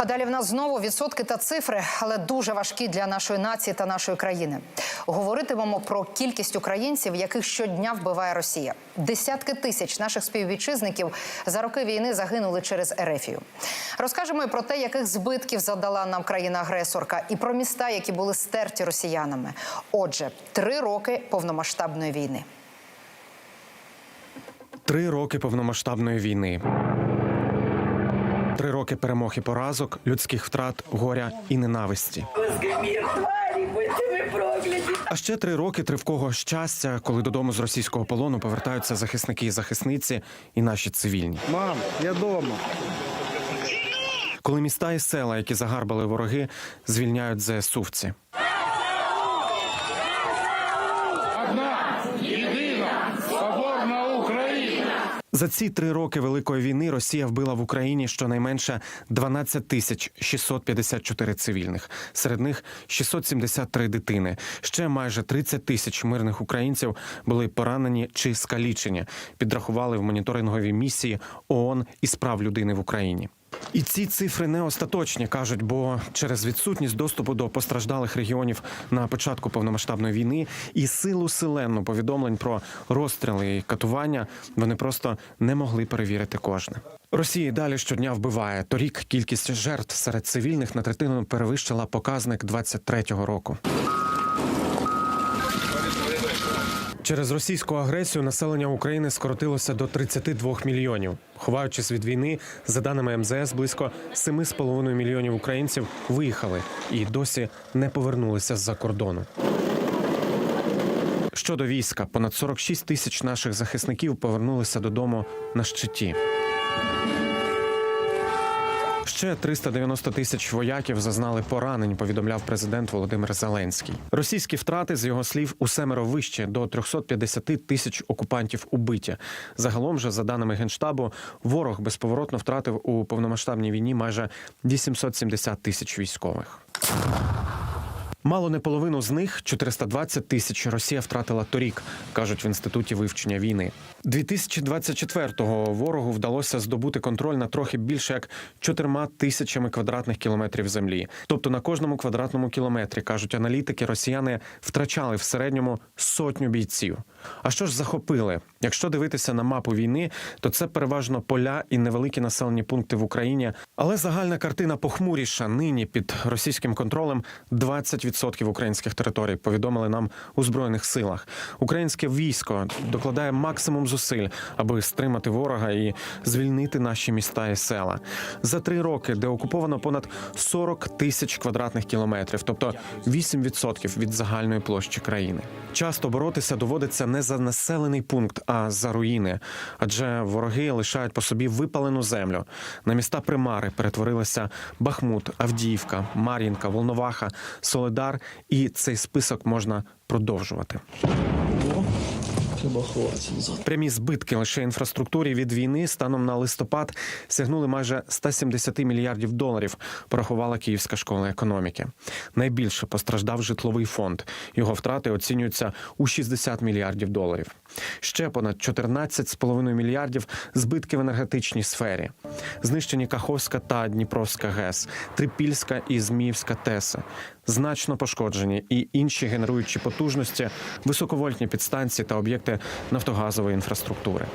А далі в нас знову відсотки та цифри, але дуже важкі для нашої нації та нашої країни. Говоритимемо про кількість українців, яких щодня вбиває Росія. Десятки тисяч наших співвітчизників за роки війни загинули через Ерефію. Розкажемо і про те, яких збитків завдала нам країна-агресорка, і про міста, які були стерті росіянами. Отже, три роки повномасштабної війни. Три роки повномасштабної війни. Три роки перемог і поразок, людських втрат, горя і ненависті. А ще три роки тривкого щастя, коли додому з російського полону повертаються захисники і захисниці, і наші цивільні. Мам, я дома. Коли міста і села, які загарбали вороги, звільняють ЗСУвці. За ці три роки великої війни Росія вбила в Україні щонайменше 12 тисяч 654 цивільних. Серед них 673 дитини. Ще майже 30 тисяч мирних українців були поранені чи скалічені. Підрахували в моніторинговій місії ООН із прав людини в Україні. І ці цифри не остаточні кажуть, бо через відсутність доступу до постраждалих регіонів на початку повномасштабної війни і силу селенну повідомлень про розстріли і катування вони просто не могли перевірити кожне. Росія далі щодня вбиває. Торік кількість жертв серед цивільних на третину перевищила показник 23-го року. Через російську агресію населення України скоротилося до 32 мільйонів. Ховаючись від війни, за даними МЗС, близько 7,5 мільйонів українців виїхали і досі не повернулися з-за кордону. Щодо війська, понад 46 тисяч наших захисників повернулися додому на щиті. Ще 390 тисяч вояків зазнали поранень, повідомляв президент Володимир Зеленський. Російські втрати з його слів у семеро вище до 350 тисяч окупантів убиті. Загалом же, за даними генштабу, ворог безповоротно втратив у повномасштабній війні майже 870 тисяч військових. Мало не половину з них 420 тисяч Росія втратила торік, кажуть в інституті вивчення війни. 2024-го ворогу вдалося здобути контроль на трохи більше як чотирма тисячами квадратних кілометрів землі. Тобто на кожному квадратному кілометрі кажуть аналітики, росіяни втрачали в середньому сотню бійців. А що ж захопили? Якщо дивитися на мапу війни, то це переважно поля і невеликі населені пункти в Україні. Але загальна картина похмуріша нині під російським контролем 20% українських територій. Повідомили нам у збройних силах. Українське військо докладає максимум зусиль, аби стримати ворога і звільнити наші міста і села. За три роки, де окуповано понад 40 тисяч квадратних кілометрів, тобто 8% від загальної площі країни. Часто боротися доводиться не за населений пункт, а за руїни, адже вороги лишають по собі випалену землю. На міста примари перетворилися Бахмут, Авдіївка, Мар'їнка, Волноваха, Соледар, і цей список можна продовжувати. Треба ховатися назад. Прямі збитки лише інфраструктурі від війни станом на листопад сягнули майже 170 мільярдів доларів. Порахувала Київська школа економіки. Найбільше постраждав житловий фонд. Його втрати оцінюються у 60 мільярдів доларів. Ще понад 14,5 мільярдів збитки в енергетичній сфері. Знищені Каховська та Дніпровська ГЕС, Трипільська і Зміївська ТЕСи. Значно пошкоджені і інші генеруючі потужності, високовольтні підстанції та об'єкти нафтогазової інфраструктури.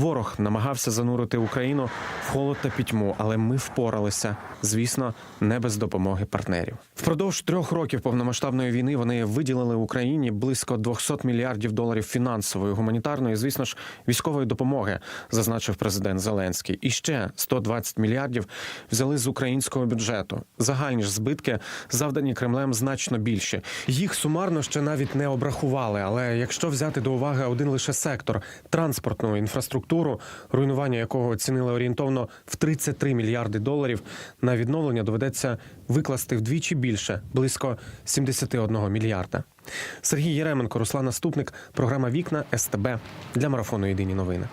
Ворог намагався занурити Україну в холод та пітьму, але ми впоралися, звісно, не без допомоги партнерів. Впродовж трьох років повномасштабної війни вони виділили Україні близько 200 мільярдів доларів фінансової, гуманітарної, звісно ж, військової допомоги, зазначив президент Зеленський. І ще 120 мільярдів взяли з українського бюджету. Загальні ж збитки завдані Кремлем значно більше. Їх сумарно ще навіть не обрахували. Але якщо взяти до уваги один лише сектор транспортну інфраструктуру, руйнування якого оцінили орієнтовно в 33 мільярди доларів, на відновлення доведеться викласти вдвічі більше близько 71 мільярда. Сергій Єременко, Руслан Наступник, програма Вікна СТБ для марафону Єдині новини.